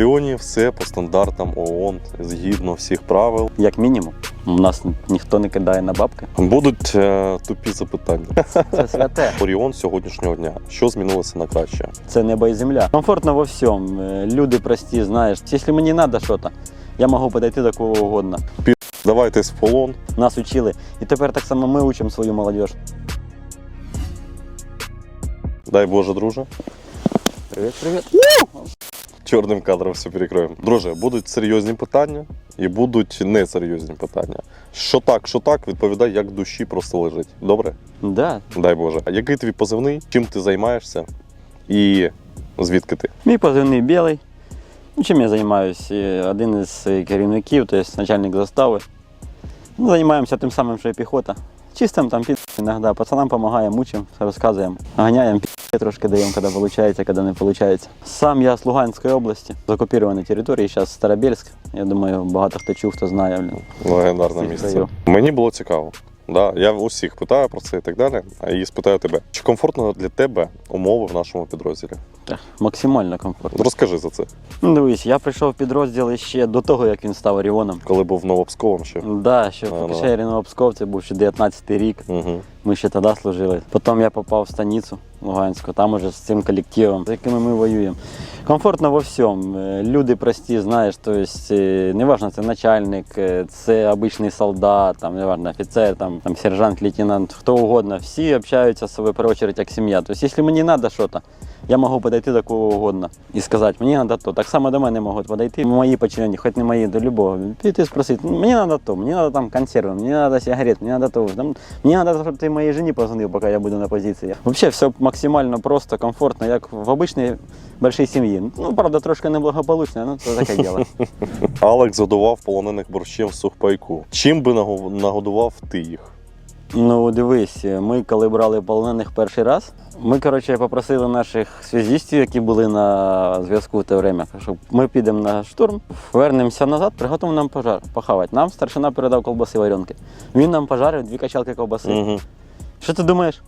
Оріоні все по стандартам ООН, згідно всіх правил. Як мінімум. У нас ніхто не кидає на бабки. Будуть е, тупі запитання. Це святе. Оріон сьогоднішнього дня. Що змінилося на краще? Це небо і земля. Комфортно во всьому. Е, Люди прості, знаєш. Якщо мені треба щось, я можу подойти до кого угодно. Давайтесь в полон. Нас учили. І тепер так само ми учимо свою молодіж. Дай Боже, друже. Привіт, привіт. Чорним кадром все перекроємо. Друже, будуть серйозні питання і будуть несерйозні питання. Що так, що так, відповідай, як душі просто лежить. Добре? Да. Дай Боже. А який твій позивний? Чим ти займаєшся? І звідки ти? Мій позивний білий. Ну, Чим я займаюся? Один із е, керівників, тобто начальник застави. Ну, займаємося тим самим, що і піхота. Чистим там під іноді. Пацанам допомагаємо, мучимо, розказуємо. Ганяємо під трошки даємо, коли виходить, коли не виходить. Сам я з Луганської області, з окупованої території, зараз Старобільськ. Я думаю, багато хто чув, хто знає. Легендарне місце. Мені було цікаво. Да, я усіх питаю про це і так далі. А і спитаю тебе, чи комфортно для тебе умови в нашому підрозділі? Так, максимально комфортно. Розкажи за це, Ну, дивись, я прийшов в підрозділ ще до того, як він став Оріоном. коли був Новопсковом ще. Да, ще в ну. Новопсков, це був ще 19 рік. Угу. Ми ще тоді служили. Потім я попав в станицю Луганську, там уже з цим колективом, з якими ми воюємо. Комфортно во всьому. Е, Люди прості, знаєш, тобто, не неважно, це начальник, е, це обичний солдат, там, неважно, офіцер, там, там, сержант, лейтенант, хто угодно. Всі общаються в першу чергу, як сім'я. Тобто, якщо мені треба щось, я можу подойти до кого угодно і сказати, мені треба то. Так само до мене можуть подойти мої підчинені, хоч не мої, до любого. Піти спросити, «Ну, мені треба то, мені треба там консерви, мені треба сигарет, мені треба то. Там, мені треба, щоб ти моїй жені позвонив, поки я буду на позиції. Взагалі все максимально просто, комфортно, як в обичній большій сім'ї. Ну, правда, трошки неблагополучно, ну це таке діло. Алекс годував полонених борщем в сухпайку. Чим би нагодував ти їх? Ну, дивись, ми коли брали полонених перший раз, ми, коротше, попросили наших связістів, які були на зв'язку в те время, що ми підемо на штурм, вернемося назад, приготуємо нам пожар, похавати. Нам старшина передав колбаси варенки. Він нам пожарив дві качалки ковбаси. Угу. Що ти думаєш?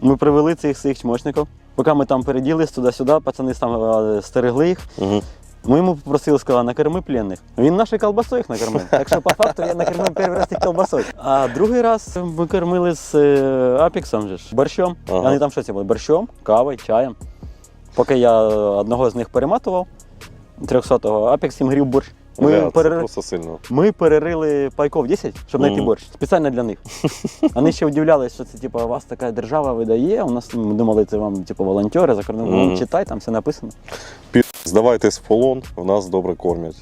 Ми привели цих своїх чмошників, поки ми там переділись туди-сюди, пацани там е, стерегли їх. Угу. Ми йому попросили, сказали, накорми пленних. Він нашою колбасою їх накормив. Так що по факту я накормив перший раз їх колбасою. А другий раз ми кормили з е, апіксом же ж, борщом. Ага. Вони там що це були? Борщом, кавою, чаєм. Поки я одного з них перематував, 300-го, апікс їм грів борщ. Ми, це перер... просто сильно. ми перерили пайков 10, щоб знайти Мгм. борщ. Спеціально для них. Вони ще удивлялись, що це типу, у вас така держава видає. У нас ми думали, це вам типу, волонтери за кордоном. Читай, там все написано. Здавайтесь в полон, в нас добре кормять.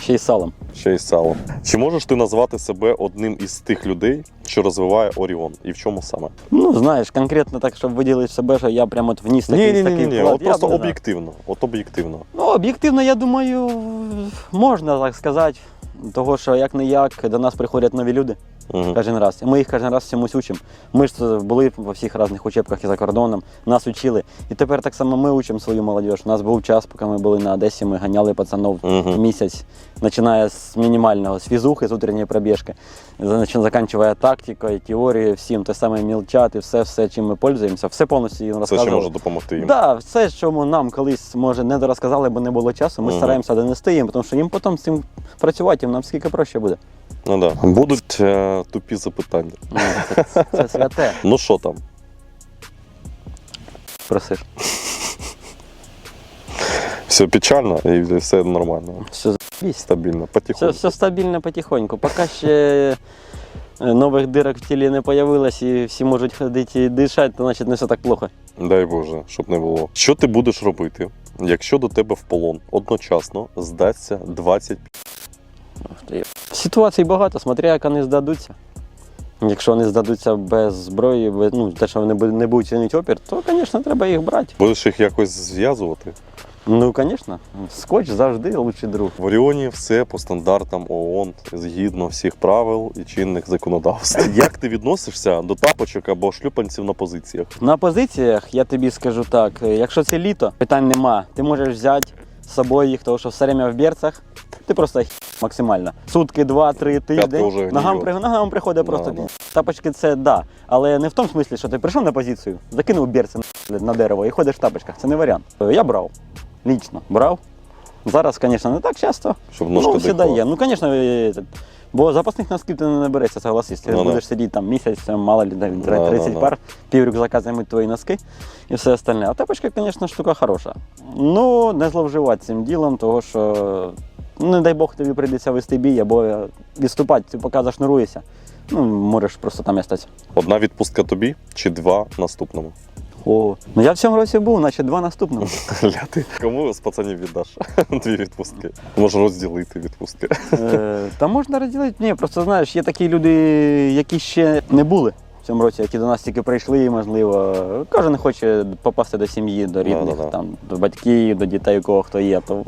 Ще й салом. Ще й салом. Чи можеш ти назвати себе одним із тих людей, що розвиває Оріон? І в чому саме? Ну, знаєш, конкретно так, щоб виділити себе, що я прямо от вніс такий, Ні, ні, ні, такий ні, вклад, от я просто б не об'єктивно. От об'єктивно. Ну, об'єктивно, я думаю, можна так сказати. Того, що як не як до нас приходять нові люди Угу. кожен раз. І ми їх кожен раз чомусь учимо. Ми ж е, були во всіх різних учебках і за кордоном, нас учили. І тепер так само ми учимо свою молодіж. У нас був час, поки ми були на Одесі, ми ганяли пацанов Угу. місяць, починає з мінімального, з фізухи, з утренньої пробіжки, закінчує тактикою, теорією, всім, те саме мілчати, все, все, чим ми пользуємося, все повністю їм Це розказували. ще може допомогти їм. Да, все, що нам колись може не дорозказали, бо не було часу, ми Мгм. стараємося донести їм, тому що їм потім з цим працювати їм нам скільки проще буде. Ну, да. Будуть е, тупі запитання. Ну, це, це святе. Ну що там? Просиш. Все печально і все нормально. Все. Стабільно, Все, потихоньку. все стабільно потихоньку. Поки ще е, нових дирок в тілі не появилось і всі можуть ходити і дишати, то значить не все так плохо. Дай Боже, щоб не було. Що ти будеш робити, якщо до тебе в полон одночасно здасться 20 Ситуацій багато, смотря як вони здадуться. Якщо вони здадуться без зброї, без, ну, те, що вони не будуть чинити опір, то, звісно, треба їх брати. Будеш їх якось зв'язувати? Ну, звісно, скотч завжди лучший друг. В Оріоні все по стандартам ООН, згідно всіх правил і чинних законодавств. Як ти відносишся до тапочок або шлюпанців на позиціях? На позиціях я тобі скажу так: е, якщо це літо, питань нема. Ти можеш взяти з собою їх, тому що все время в берцах. Ти просто максимально. Сутки, два-три тиждень. Ногам, при... ногам приходить Да, просто да. Тапочки це да. Але не в тому смислі, що ти прийшов на позицію, закинув берці на, дерево і ходиш в тапочках. Це не варіант. Е, Я брав. Лічно брав. Зараз, звісно, не так часто. Щоб ножка ну, всегда є. Ну, звісно, е, бо запасних носків ти не наберешся, согласись. Ти Ну, да. будеш сидіти там місяць, мало ли, да, Да, 30 да, да. пар, пів рюкзака займуть твої носки і все остальне. А тапочка, звісно, штука хороша. Ну, не зловживати цим ділом, того що, не дай Бог, тобі прийдеться вести бій або відступати, ти поки зашнуруєшся. Ну, можеш просто там і стати. Одна відпустка тобі чи два наступному? О, ну я в цьому році був, наче два наступного. Ляти. Кому з пацанів віддаш дві відпустки? Може розділити відпустки. Е, Та можна розділити. Ні, просто знаєш, є такі люди, які ще не були в цьому році, які до нас тільки прийшли, і, можливо, кожен хоче попасти до сім'ї, до рідних, Да-да-да. там, до батьків, до дітей, у кого хто є. То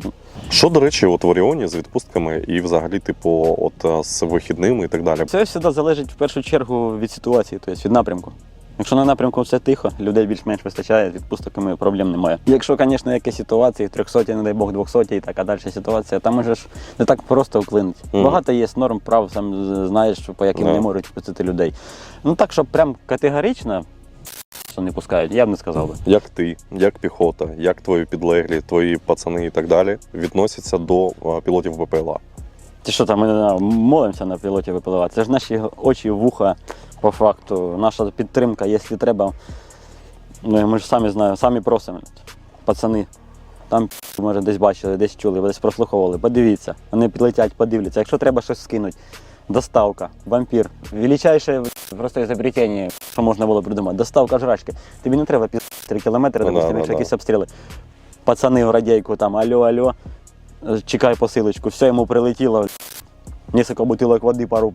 Що, до речі, от в Оріоні з відпустками і взагалі, типу, от е, з вихідними і так далі. це завжди залежить в першу чергу від ситуації, тобто від напрямку. Якщо на напрямку все тихо, людей більш-менш вистачає, з відпустками проблем немає. Якщо, звісно, якісь ситуації, 300, не дай Бог, 200 і така далі ситуація, там може ж не так просто вклинити. Мгм. Багато є норм прав, сам знаєш, по яким Да. не можуть пустити людей. Ну так, щоб прям категорично що не пускають, я б не сказав би. Як ти, як піхота, як твої підлеглі, твої пацани і так далі відносяться до пілотів БПЛА? Ти що там ми не, молимося на пілоті ВПЛА? Це ж наші очі, вуха, по факту, наша підтримка, якщо треба. Ну, ми ж самі знаємо, самі просимо. Пацани, там може десь бачили, десь чули, десь прослуховували. Подивіться, вони підлетять, подивляться. Якщо треба щось скинуть, доставка, вампір, величайше просто ізобретення, що можна було придумати. Доставка жрачки. Тобі не треба під 3 кілометри, Ну, да, якщо да. якісь обстріли. Пацани в радійку там, алло, алло, чекай посилочку, все йому прилетіло. Несколько бутилок води, пару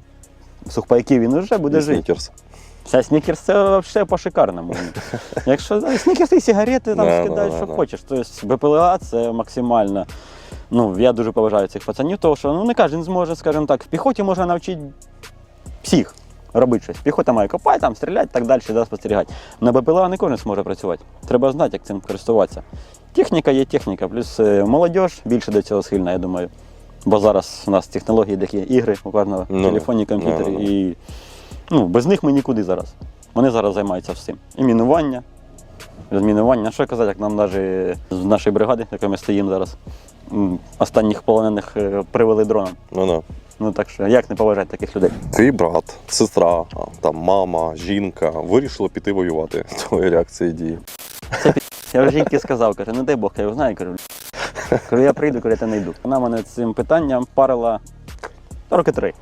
сухпайків, він вже буде жити. снікерс. Це снікерс це взагалі по-шикарному. Якщо да, снікерс і сигарети там Да, скидаєш, да, що хочеш. Тобто БПЛА це максимально. Ну, я дуже поважаю цих пацанів, тому що ну, не кожен зможе, скажімо так, в піхоті можна навчити всіх робити щось. Піхота має копати, там, стріляти, так далі, да, спостерігати. На БПЛА не кожен зможе працювати. Треба знати, як цим користуватися. Техніка є техніка, плюс е, молодь більше до цього схильна, я думаю. Бо зараз у нас технології такі ігри у кожного Ну, в телефоні, комп'ютері. ну, ну. І ну, без них ми нікуди зараз. Вони зараз займаються всім. І мінування, розмінування. Що казати, як нам навіть з нашої бригади, якій ми стоїмо зараз, останніх полонених е, привели дроном. Ну, да. Ну так що як не поважати таких людей? Твій брат, сестра, там мама, жінка вирішили піти воювати. Твої реакції дії. Я вже жінки сказав, каже, не дай Бог, я його знаю, кажу. Кажу, я прийду, кажу, я не йду. Вона мене цим питанням парила роки три,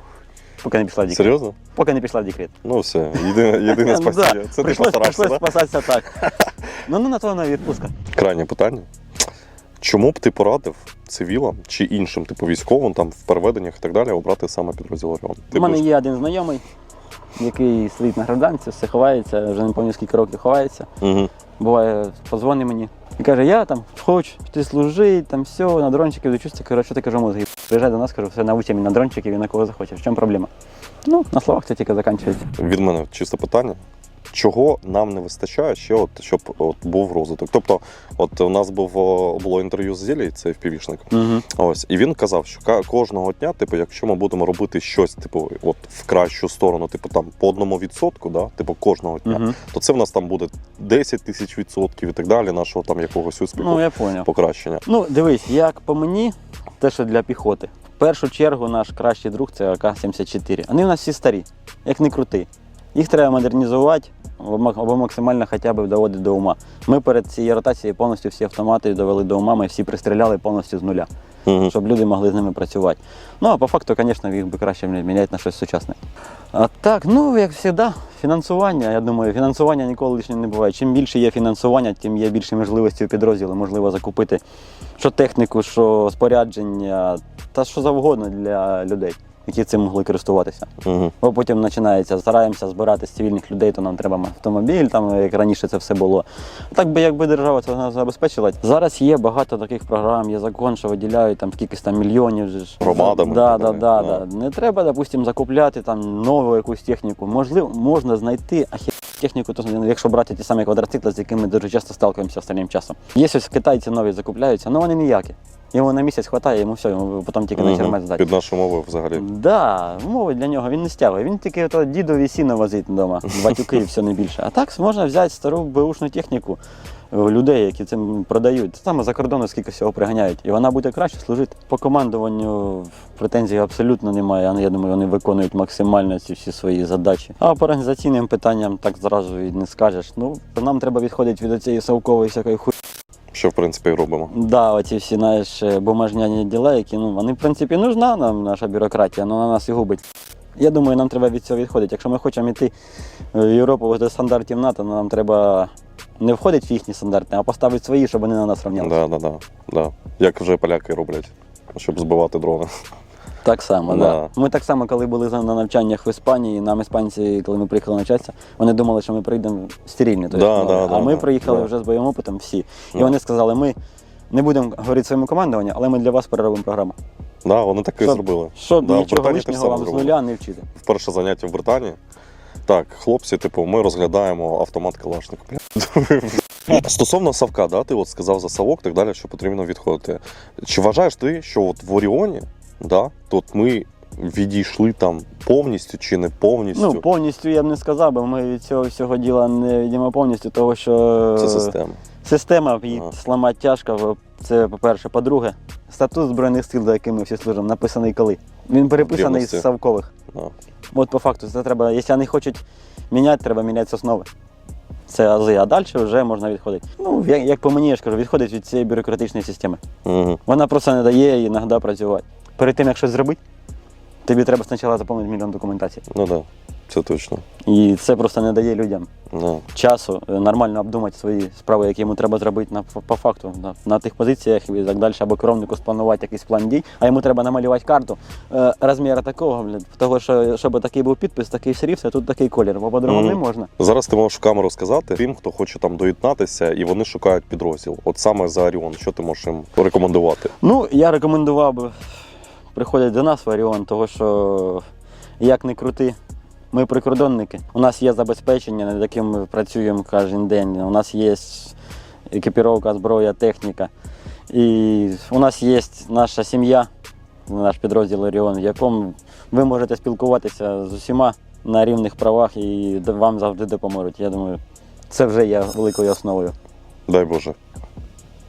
поки не пішла в декрет. Серйозно? Поки не пішла в декрет. Ну все, єдине, єдине спасіння. Це ти постарався, прийшлось да? спасатися так. Ну, ну на то вона відпустка. Крайнє питання. Чому б ти порадив цивілам чи іншим, типу військовим, там в переведеннях і так далі, обрати саме підрозділ Оріон? У мене будеш- є один знайомий, який сидить на гражданці, все ховається, вже не пам'ятаю скільки років ховається. Мгм. Буває, позвонить мені і каже, я там хочу піти служити, там все, на дрончиків дочуся. Кажу, що ти кажу, мозги. Приїжджай до нас, кажу, все навчи мене на дрончиків і на кого захочеш. В чому проблема? Ну, на словах це тільки закінчується. Від мене чисте питання. Чого нам не вистачає ще, от, щоб от, був розвиток? Тобто, от у нас був було інтерв'ю з Зілій, це впівішник. Угу. Ось, і він казав, що кожного дня, типу, якщо ми будемо робити щось, типу, от в кращу сторону, типу там по одному відсотку, да, типу кожного дня, Угу. то це в нас там буде 10 тисяч відсотків і так далі, нашого там якогось успіху, Ну, я зрозумів. покращення. Ну, дивись, як по мені, те, що для піхоти. В першу чергу наш кращий друг це АК-74. Вони в нас всі старі, як не крути. Їх треба модернізувати або максимально хоча б доводити до ума. Ми перед цією ротацією повністю всі автомати довели до ума, ми всі пристріляли повністю з нуля, Угу. щоб люди могли з ними працювати. Ну, а по факту, звісно, їх би краще міняти на щось сучасне. А так, ну, як завжди, фінансування. Я думаю, фінансування ніколи лишнім не буває. Чим більше є фінансування, тим є більше можливості у підрозділу. Можливо закупити що техніку, що спорядження, та що завгодно для людей, які цим могли користуватися. Угу. Бо потім починається, стараємося збирати з цивільних людей, то нам треба автомобіль, там як раніше це все було. Так би якби держава це нас забезпечила. Зараз є багато таких програм, є закон, що виділяють там скількись там мільйонів. Громадами Да, да, да, да. Не треба, допустим, закупляти там нову якусь техніку. Можливо, можна знайти ахі... техніку, то якщо брати ті самі квадроцикли, з якими дуже часто сталкуємося останнім часом. Є ось китайці нові закупляються, але вони ніякі. Йому на місяць вистачає, йому все, йому потім тільки на чермет здати. Під нашу мову взагалі. Да, умови для нього він не стягує. Він тільки то дідові сіно возить вдома, батюки і все не більше. А так можна взяти стару беушну техніку людей, які цим продають. Саме за кордону скільки всього приганяють. І вона буде краще служити. По командуванню претензій абсолютно немає. Я думаю, вони виконують максимально ці всі свої задачі. А по організаційним питанням так зразу і не скажеш. Ну, нам треба відходити від цієї совкової всякої хуй. Що в принципі і робимо. Да, оці всі знаєш, е, бумажняні діла, які ну вони в принципі нужна нам наша бюрократія, але на нас і губить. Я думаю, нам треба від цього відходити. Якщо ми хочемо йти в Європу до стандартів НАТО, нам треба не входити в їхні стандарти, а поставити свої, щоб вони на нас рівнялися. Да, да, да, да. Як вже поляки роблять, щоб збивати дрони. Так само, Да. да. Ми так само, коли були на навчаннях в Іспанії, нам іспанці, коли ми приїхали навчатися, вони думали, що ми прийдемо стерильні. Да, ну, да, а да, ми да, приїхали да. вже з бойовим опитом всі. І Да. вони сказали, ми не будемо говорити своєму командуванню, але ми для вас переробимо програму. Да, вони так і Що? зробили. Щоб Да, в нічого Британії те лишнього саме вам з зробили. нуля не вчити. Перше заняття в Британії. Так, хлопці, типу, ми розглядаємо автомат Калашникова. Стосовно Савка, да, ти от сказав за Савок, так далі, що потрібно відходити. Чи вважаєш ти, що от в Оріоні, да, тут ми відійшли там повністю чи не повністю? Ну, повністю я б не сказав, бо ми від цього всього діла не відіймо повністю, тому що Це система. система її Ага. зламати тяжко. Це по-перше. По-друге, статут Збройних сил, за яким ми всі служимо, написаний коли. Він переписаний Древності. з Савкових. Да. От по факту, це треба, якщо вони хочуть міняти, треба міняти з основи. Це ази, а далі вже можна відходити. Ну, як, як по мені, я ж кажу, відходить від цієї бюрократичної системи. Угу. Вона просто не дає іноді працювати. Перед тим, як щось зробити, тобі треба спочатку заповнити мільйон документацій. Ну так, да, це точно. І це просто не дає людям Да. часу е, нормально обдумати свої справи, які йому треба зробити на, по факту, на, на тих позиціях і так далі, або керівнику спланувати якийсь план дій, а йому треба намалювати карту е, розміру такого, блін, того, що щоб такий був підпис, такий шрифт, а тут такий колір, бо по-другому Мгм. не можна. Зараз ти можеш в камеру сказати тим, хто хоче там доєднатися, і вони шукають підрозділ. От саме за Оріон, що ти можеш їм порекомендувати? Ну, я рекомендував би приходити до нас в Оріон, того що як не крути. Ми прикордонники. У нас є забезпечення, над яким ми працюємо кожен день. У нас є екіпіровка, зброя, техніка. І у нас є наша сім'я, наш підрозділ Оріон, в якому ви можете спілкуватися з усіма на рівних правах і вам завжди допоможуть. Я думаю, це вже є великою основою. Дай Боже.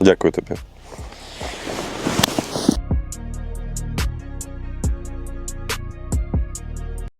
Дякую тобі.